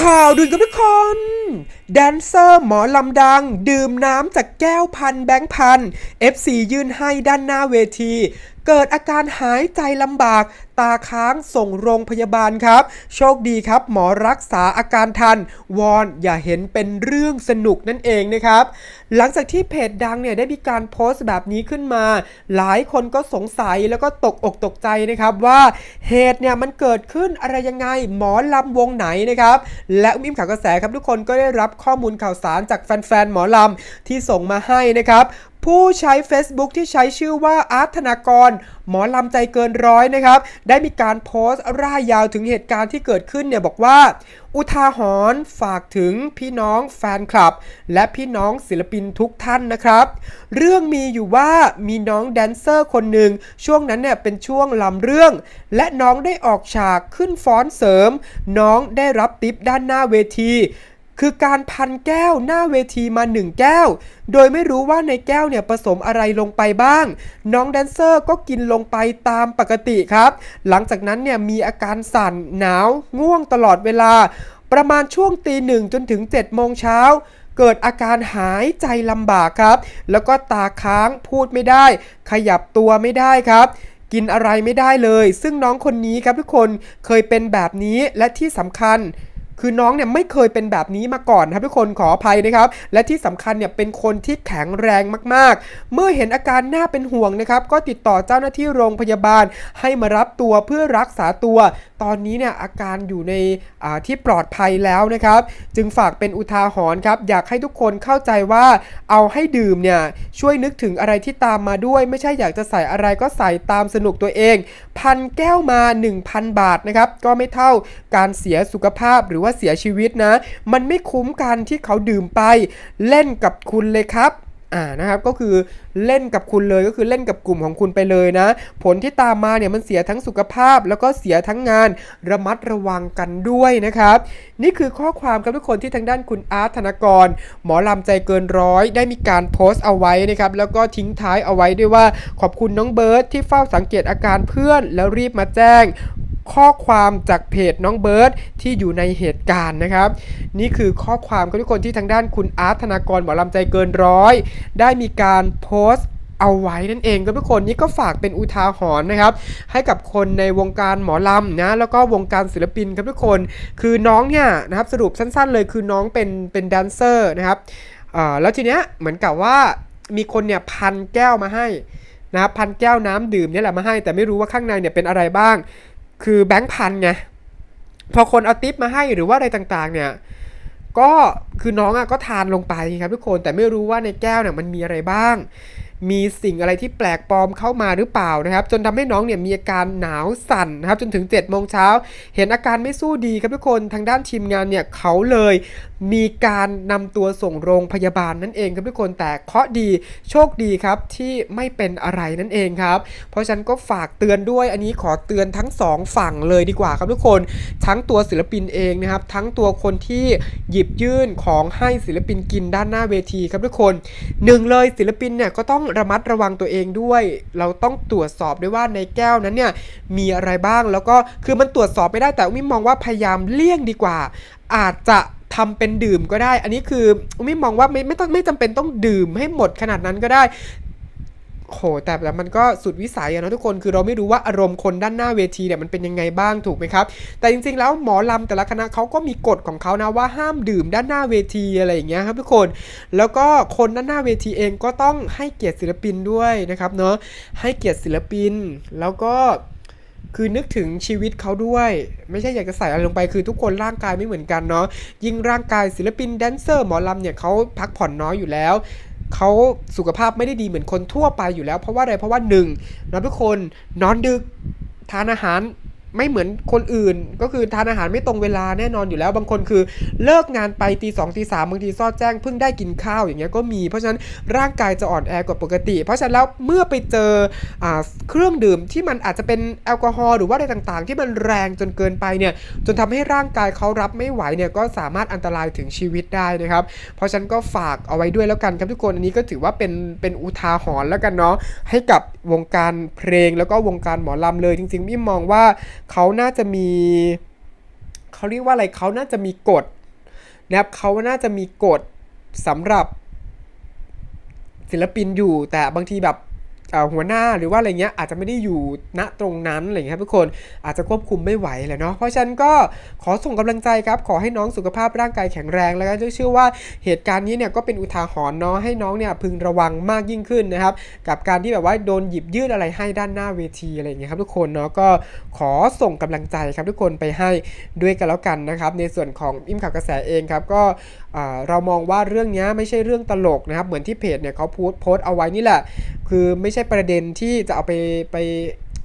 ข่าวด่วนกับทุกคน แดนเซอร์หมอลำดัง ดื่มน้ำจากแก้วพันแบงค์พัน FC ยื่นให้ด้านหน้าเวที เกิดอาการหายใจลำบาก ตาค้างส่งโรงพยาบาลครับ โชคดีครับ หมอรักษาอาการทัน วอนอย่าเห็นเป็นเรื่องสนุกนั่นเองนะครับ หลังจากที่เพจดังเนี่ยได้มีการโพสต์แบบนี้ขึ้นมา หลายคนก็สงสัยแล้วก็ตกอกตกใจนะครับว่าเหตุเนี่ยมันเกิดขึ้นอะไรยังไงหมอลำวงไหนนะครับ และอุ้มอิ่มข่าวกระแสครับทุกคนก็ได้รับข้อมูลข่าวสารจากแฟนๆ หมอลำที่ส่งมาให้นะครับผู้ใช้ Facebook ที่ใช้ชื่อว่าอาร์ตธนากร หมอลำใจเกินร้อยนะครับ ได้มีการโพสต์ร่ายยาวถึงเหตุการณ์ที่เกิดขึ้นเนี่ยบอกว่า อุทาหรณ์ฝากถึงพี่น้องแฟนคลับ และพี่น้องศิลปินทุกท่านนะครับ เรื่องมีอยู่ว่ามีน้องแดนเซอร์คนหนึ่ง ช่วงนั้นเนี่ยเป็นช่วงลำเรื่อง และน้องได้ออกฉากขึ้นฟ้อนเสริม น้องได้รับติปด้านหน้าเวที คือการพันแก้วหน้าเวทีมาหนึ่งแก้ว โดยไม่รู้ว่าในแก้วเนี่ยผสมอะไรลงไปบ้าง น้องแดนเซอร์ก็กินลงไปตามปกติครับ หลังจากนั้นเนี่ยมีอาการสั่นหนาว ง่วงตลอดเวลา ประมาณช่วงตีหนึ่งจนถึง7จ็ดโมงเช้าเกิดอาการหายใจลำบากครับ แล้วก็ตาค้างพูดไม่ได้ ขยับตัวไม่ได้ครับกินอะไรไม่ได้เลย ซึ่งน้องคนนี้ครับทุกคนเคยเป็นแบบนี้และที่สำคัญ คือน้องเนี่ยไม่เคยเป็นแบบนี้มาก่อนครับทุกคนขออภัยนะครับ และที่สำคัญเนี่ยเป็นคนที่แข็งแรงมากๆ เมื่อเห็นอาการน่าเป็นห่วงนะครับ ก็ติดต่อเจ้าหน้าที่โรงพยาบาล ให้มารับตัวเพื่อรักษาตัว ตอนนี้เนี่ยอาการอยู่ในที่ปลอดภัยแล้วนะครับ จึงฝากเป็นอุทาหรณ์ครับ อยากให้ทุกคนเข้าใจว่าเอาให้ดื่มเนี่ยช่วยนึกถึงอะไรที่ตามมาด้วย ไม่ใช่อยากจะใส่อะไรก็ใส่ตามสนุกตัวเองพันแก้วมา 1,000 บาทนะครับก็ไม่เท่าการเสียสุขภาพหรือว่าเสียชีวิตนะ มันไม่คุ้มกันที่เขาดื่มไป เล่นกับคุณเลยครับอ่านะครับก็คือเล่นกับคุณเลยก็คือเล่นกับกลุ่มของคุณไปเลยนะ ผลที่ตามมาเนี่ยมันเสียทั้งสุขภาพ แล้วก็เสียทั้งงานระมัดระวังกันด้วยนะครับ นี่คือข้อความครับทุกคนที่ทางด้านคุณอาร์ตธนกร หมอลำใจเกินร้อย ได้มีการโพสต์เอาไว้นะครับ แล้วก็ทิ้งท้ายเอาไว้ด้วยว่า ขอบคุณน้องเบิร์ตที่เฝ้าสังเกตอาการเพื่อนแล้วรีบมาแจ้ง ข้อความจากเพจน้องเบิร์ตที่อยู่ในเหตุการณ์นะครับ นี่คือข้อความของทุกคนที่ทางด้านคุณอาร์ตธนากรหมอลำใจเกินร้อย ได้มีการโพสต์เอาไว้นั่นเองครับทุกคนนี่ก็ฝากเป็นอุทาหรณ์นะครับ ให้กับคนในวงการหมอลำนะแล้วก็วงการศิลปินครับทุกคน คือน้องเนี่ยนะครับสรุปสั้นๆ เลยคือน้องเป็นเป็นแดนเซอร์นะครับแล้วทีเนี้ยเหมือนกับว่ามีคนเนี่ยพันแก้วมาให้นะครับพันแก้วน้ำดื่มเนี่ยแหละมาให้ แต่ไม่รู้ว่าข้างในเนี่ยเป็นอะไรบ้าง คือแบงค์พันไงพอคนเอาติปมาให้หรือว่าอะไรต่างๆ เนี่ยก็คือน้องอะก็ทานลงไปครับทุกคนแต่ไม่รู้ว่าในแก้วเนี่ยมันมีอะไรบ้าง มีสิ่งอะไรที่แปลกปลอมเข้ามาหรือเปล่านะครับ จนทำให้น้องเนี่ยมีอาการหนาวสั่นนะครับจนถึง7จ็ดโมงเช้าเห็นอาการไม่สู้ดีครับทุกคนทางด้านทีมงานเนี่ยเขาเลยมีการนำตัวส่งโรงพยาบาลนั่นเองครับทุกคนแต่เคราะดีโชคดีครับที่ไม่เป็นอะไรนั่นเองครับเพราะฉะนั้นก็ฝากเตือนด้วยอันนี้ขอเตือนทั้งสองฝั่งเลยดีกว่าครับทุกคน ทั้งตัวศิลปินเองนะครับ ทั้งตัวคนที่หยิบยื่นของให้ศิลปินกินด้านหน้าเวทีครับทุกคนหนึ่งเลยศิลปินเนี่ยก็ต้องระมัดระวังตัวเองด้วย เราต้องตรวจสอบด้วยว่าในแก้วนั้นเนี่ยมีอะไรบ้างแล้วก็คือมันตรวจสอบไม่ได้แต่อุ้มมองว่าพยายามเลี่ยงดีกว่า อาจจะทำเป็นดื่มก็ได้ อันนี้คืออุ้มมองว่าไม่ไม่ต้องไม่จำเป็นต้องดื่มให้หมดขนาดนั้นก็ได้ โหแต่แต่มันก็สุดวิสัยอะนะทุกคนคือเราไม่รู้ว่าอารมณ์คนด้านหน้าเวทีเนี่ยมันเป็นยังไงบ้างถูกไหมครับ แต่จริงๆแล้วหมอลำแต่ละคณะเขาก็มีกฎของเขานะว่าห้ามดื่มด้านหน้าเวทีอะไรอย่างเงี้ยครับทุกคน แล้วก็คนด้านหน้าเวทีเองก็ต้องให้เกียรติศิลปินด้วยนะครับเนาะให้เกียรติศิลปิน แล้วก็คือนึกถึงชีวิตเขาด้วย ไม่ใช่อยากจะใส่อะไรลงไปคือทุกคนร่างกายไม่เหมือนกันเนาะยิ่งร่างกายศิลปินแดนเซอร์หมอลำเนี่ยเขาพักผ่อนน้อยอยู่แล้ว เขาสุขภาพไม่ได้ดีเหมือนคนทั่วไปอยู่แล้ว เพราะว่าอะไรเพราะว่าหนึ่งเราทุกคนนอนดึกทานอาหาร ไม่เหมือนคนอื่น ก็คือทานอาหารไม่ตรงเวลาแน่นอนอยู่แล้ว บางคนคือเลิกงานไปตีสองตีสามบางทีซอดแจ้งเพิ่งได้กินข้าวอย่างเงี้ยก็มีเพราะฉะนั้นร่างกายจะอ่อนแอกว่าปกติ เพราะฉะนั้นแล้วเมื่อไปเจออเครื่องดื่มที่มันอาจจะเป็นแอลกอฮอล์หรือว่าอะไรต่างๆ ที่มันแรงจนเกินไปเนี่ยจนทำให้ร่างกายเขารับไม่ไหวเนี่ยก็สามารถอันตรายถึงชีวิตได้นะครับ เพราะฉะนั้นก็ฝากเอาไว้ด้วยแล้วกันครับทุกคนอันนี้ก็ถือว่าเป็นเป็นอุทาหรณ์แล้วกันเนาะให้กับวงการเพลงแล้วก็วงการหมอลำเลยจริงๆพี่มองว่าเขาน่าจะมีเขาเรียกว่าอะไรเขาน่าจะมีกฎนะครับเขาน่าจะมีกฎสำหรับศิลปินอยู่แต่บางทีแบบ หัวหน้าหรือว่าอะไรเงี้ยอาจจะไม่ได้อยู่ณตรงนั้นอะไรเงี้ยครับทุกคนอาจจะควบคุมไม่ไหวแหละเนาะเพราะฉะนั้นก็ขอส่งกำลังใจครับ ขอให้น้องสุขภาพร่างกายแข็งแรงแล้วก็เชื่อว่าเหตุการณ์นี้เนี่ยก็เป็นอุทาหรณ์เนาะให้น้องเนี่ยพึงระวังมากยิ่งขึ้นนะครับ กับการที่แบบว่าโดนหยิบยื่นอะไรให้ด้านหน้าเวทีอะไรเงี้ยครับทุกคนเนาะก็ขอส่งกำลังใจครับทุกคนไปให้ด้วยกันแล้วกันนะครับ ในส่วนของอิมข่าวกระแสเองครับก็ เรามองว่าเรื่องนี้ไม่ใช่เรื่องตลกนะครับเหมือนที่เพจเนี่ยเขาโพสต์โพสต์เอาไว้นี่แหละ คือไม่ใช่ประเด็นที่จะเอาไปไป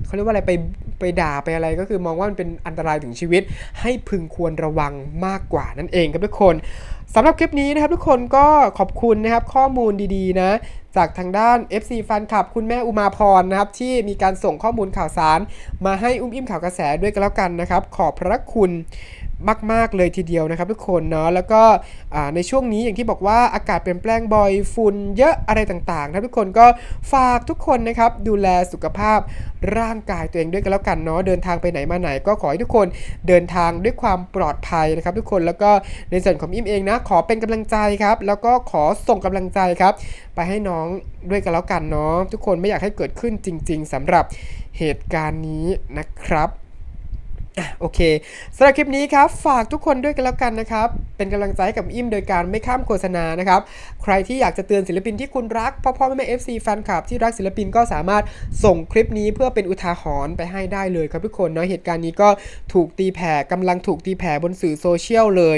เขาเรียกว่าอะไรไปไปด่าไปอะไรก็คือมองว่ามันเป็นอันตรายถึงชีวิต ให้พึงควรระวังมากกว่านั่นเองครับทุกคนสำหรับคลิปนี้นะครับทุกคนก็ขอบคุณนะครับข้อมูลดีๆนะจากทางด้าน FC แฟนคลับ คุณแม่อุมาพรนะครับที่มีการส่งข้อมูลข่าวสาร มาให้อุ้มอิ่มข่าวกระแสด้วยกันแล้วกันนะครับ ขอบพระคุณ มาก ๆ เลยทีเดียวนะครับทุกคนเนาะแล้วก็ในช่วงนี้อย่างที่บอกว่าอากาศเปลี่ยนแปลงบ่อยฝุ่นเยอะอะไรต่างๆนะทุกคนก็ฝากทุกคนนะครับดูแลสุขภาพร่างกายตัวเองด้วยกันแล้วกันเนาะเดินทางไปไหนมาไหน ก็ขอให้ทุกคนเดินทางด้วยความปลอดภัยนะครับ ทุกคนแล้วก็ในส่วนของอิมเองนะขอเป็นกำลังใจครับ แล้วก็ขอส่งกำลังใจครับ ไปให้น้องด้วยกันแล้วกันเนาะทุกคนไม่อยากให้เกิดขึ้นจริง ๆสำหรับเหตุการณ์นี้นะครับ อะโอเคสำหรับคลิปนี้ครับ ฝากทุกคนด้วยกันแล้วกันนะครับ เป็นกำลังใจให้กับอิ่มโดยการไม่ข้ามโฆษณานะครับ ใครที่อยากจะเตือนศิลปินที่คุณรักพ่อพ่อแม่แม่เอฟซีแฟนคลับที่รักศิลปินก็สามารถส่งคลิปนี้เพื่อเป็นอุทาหรณ์ไปให้ได้เลยครับทุกคนเนาะเหตุการณ์นี้ก็ถูกตีแผ่กำลังถูกตีแผ่บนสื่อโซเชียลเลย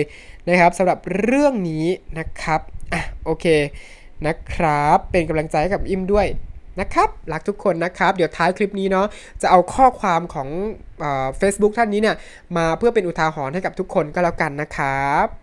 นะครับสำหรับเรื่องนี้นะครับอะโอเคนะครับ เป็นกำลังใจให้กับอิ่มด้วย นะครับรักทุกคนนะครับ เดี๋ยวท้ายคลิปนี้เนาะจะเอาข้อความของเฟซบุ๊กท่านนี้เนี่ยมาเพื่อเป็นอุทาหรณ์ให้กับทุกคนก็แล้วกันนะครับ